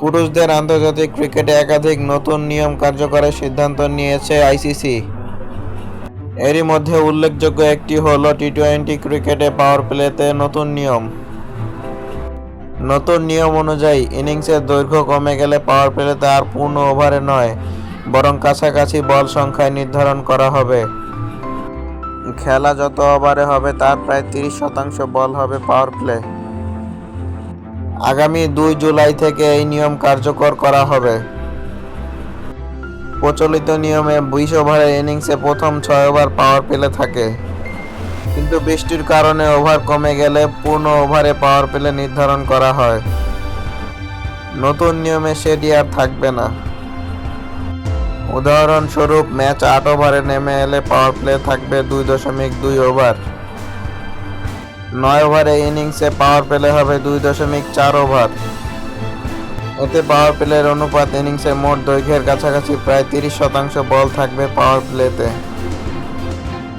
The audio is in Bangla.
পুরুষদের আন্তর্জাতিক ক্রিকেটে একাধিক নতুন নিয়ম কার্যকরের সিদ্ধান্ত নিয়েছে আইসিসি। এরই মধ্যে উল্লেখযোগ্য একটি হলো টি টোয়েন্টি ক্রিকেটে পাওয়ার প্লেতে নতুন নিয়ম। নতুন নিয়ম অনুযায়ী ইনিংসের দৈর্ঘ্য কমে গেলে পাওয়ার প্লেতে আর পূর্ণ ওভারে নয়, বরং কাছাকাছি বল সংখ্যায় নির্ধারণ করা হবে। খেলা যত ওভারে হবে, তার প্রায় তিরিশ শতাংশ বল হবে পাওয়ার প্লে আগামী দুই জুলাই থেকে এই নিয়ম কার্যকর করা হবে। প্রচলিত নিয়মে বিশ ওভারের ইনিংসে প্রথম ছয় ওভার পাওয়ার প্লে থাকে। কিন্তু বৃষ্টির কারণে ওভার কমে গেলে পূর্ণ ওভারে পাওয়ার প্লে নির্ধারণ করা হয়। নতুন নিয়মে সেটি আর থাকবে না। উদাহরণস্বরূপ, ম্যাচ আট ওভারে নেমে এলে পাওয়ার প্লে থাকবে দুই দশমিক দুই ওভার। নয় ওভারে ইনিংসে পাওয়ার প্লে হবে দুই দশমিক চার ওভার এতে পাওয়ার প্লের অনুপাত ইনিংসে মোট দৈর্ঘ্যের কাছাকাছি প্রায় তিরিশ শতাংশ বল থাকবে পাওয়ার প্লেতে